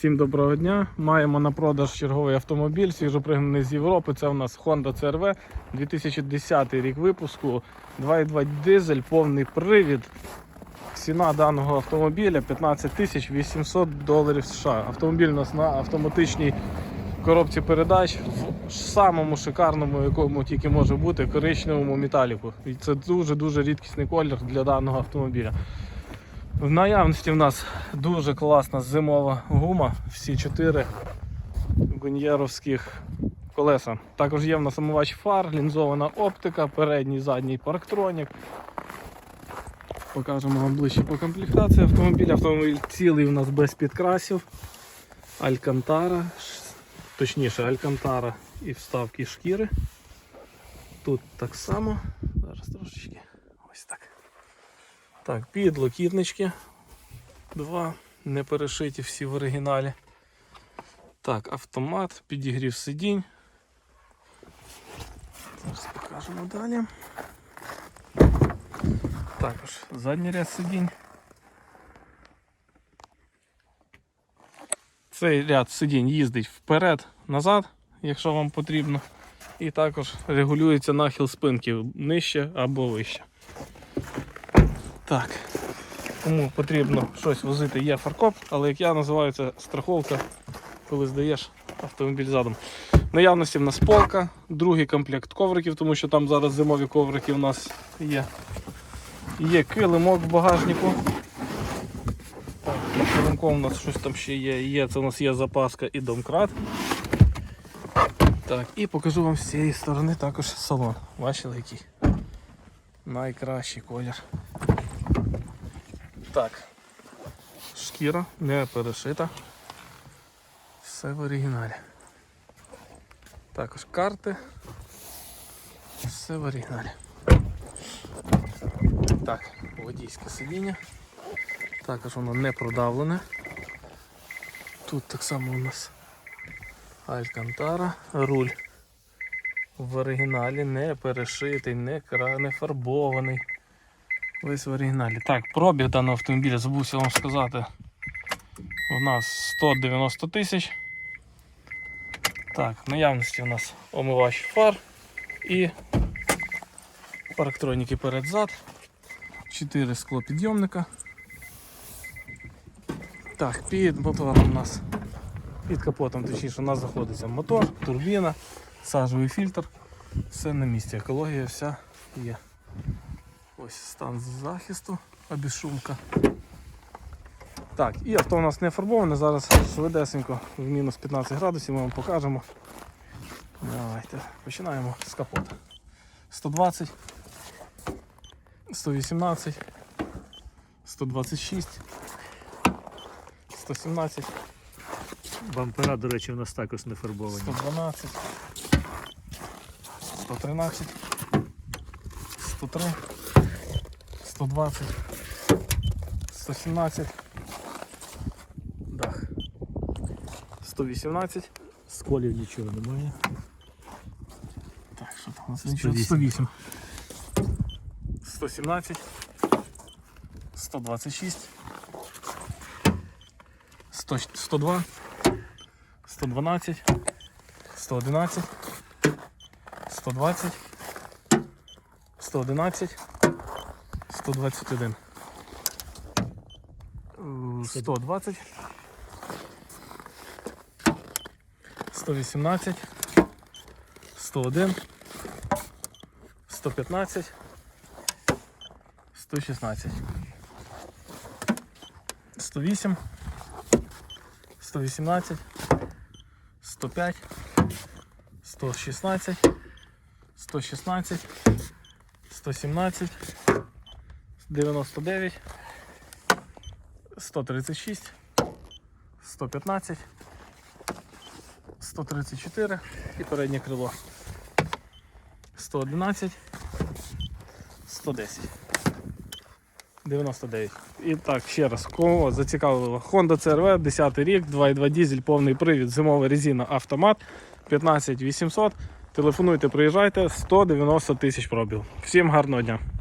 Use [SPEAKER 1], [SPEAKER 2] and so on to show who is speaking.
[SPEAKER 1] Всім доброго дня. Маємо на продаж черговий автомобіль, свіжопригнаний з Європи. Це у нас Honda CRV 2010 рік випуску. 2.2 дизель, повний привід. Ціна даного автомобіля 15 тисяч 800 доларів США. Автомобіль у нас на автоматичній коробці передач в самому шикарному, якому тільки може бути, коричневому металіку. І це дуже-дуже рідкісний колір для даного автомобіля. В наявності в нас дуже класна зимова гума, всі чотири гуньєровських колеса. Також є в нас омивач фар, лінзована оптика, передній задній парктронік. Покажемо вам ближче по комплектації автомобіля. Автомобіль цілий у нас без підкрасів. Алькантара, точніше Алькантара і вставки шкіри. Тут так само. Зараз трошечки. Так, підлокітнички. Два не перешиті всі в оригіналі. Так, автомат, підігрів сидінь. Зараз покажемо далі. Також задній ряд сидінь. Цей ряд сидінь їздить вперед, назад, якщо вам потрібно. І також регулюється нахил спинки нижче або вище. Так, кому потрібно щось возити, є фаркоп, але як я називаю це страховка, коли здаєш автомобіль задом. Наявності в нас полка, другий комплект ковриків, тому що там зараз зимові коврики у нас є. Є килимок в багажнику. Килимком у нас щось там ще є. Є, це у нас є запаска і домкрат. Так, і покажу вам з цієї сторони також салон. Бачили який? Найкращий колір. Так. Шкіра не перешита. Все в оригіналі. Також карти. Все в оригіналі. Так, водійське сидіння. Також воно не продавлене. Тут так само у нас Алькантара, руль в оригіналі не перешитий, не, кра... не фарбований. Весь в оригіналі. Так, пробіг даного автомобіля, забувся вам сказати. У нас 190 тисяч. Так, наявності у нас омивач фар і парктроніки перед-зад. 4 склопідйомника. Так, під мотором у нас, під капотом, точніше, у нас знаходиться мотор, турбіна, сажовий фільтр. Все на місці. Екологія вся є. Ось стан захисту, обішумка. Так, і авто у нас не фарбоване, зараз швидесенько в мінус 15 градусів ми вам покажемо. Давайте, починаємо з капота. 120, 118, 126, 117,
[SPEAKER 2] Бампера, до речі, у нас також не фарбовані.
[SPEAKER 1] 112, 113, 103, 120, 117, дах, 118,
[SPEAKER 2] Сколів нічого немає.
[SPEAKER 1] так, що там у нас
[SPEAKER 2] 108.
[SPEAKER 1] 108, 117, 126, 100, 102, 112, 111, 120, 111, 121, е, 120, 118, 101, 115, 116, 108, 118, 105, 116, 116, 117, 99, 136, 115, 134 і переднє крило. 111, 110. 99. І так, ще раз, кого зацікавило. Honda CRV, 10 рік, 2.2 дізель, повний привід, зимова резина, автомат, 15 800. Телефонуйте, приїжджайте, 190 тисяч пробіг. Всім гарного дня!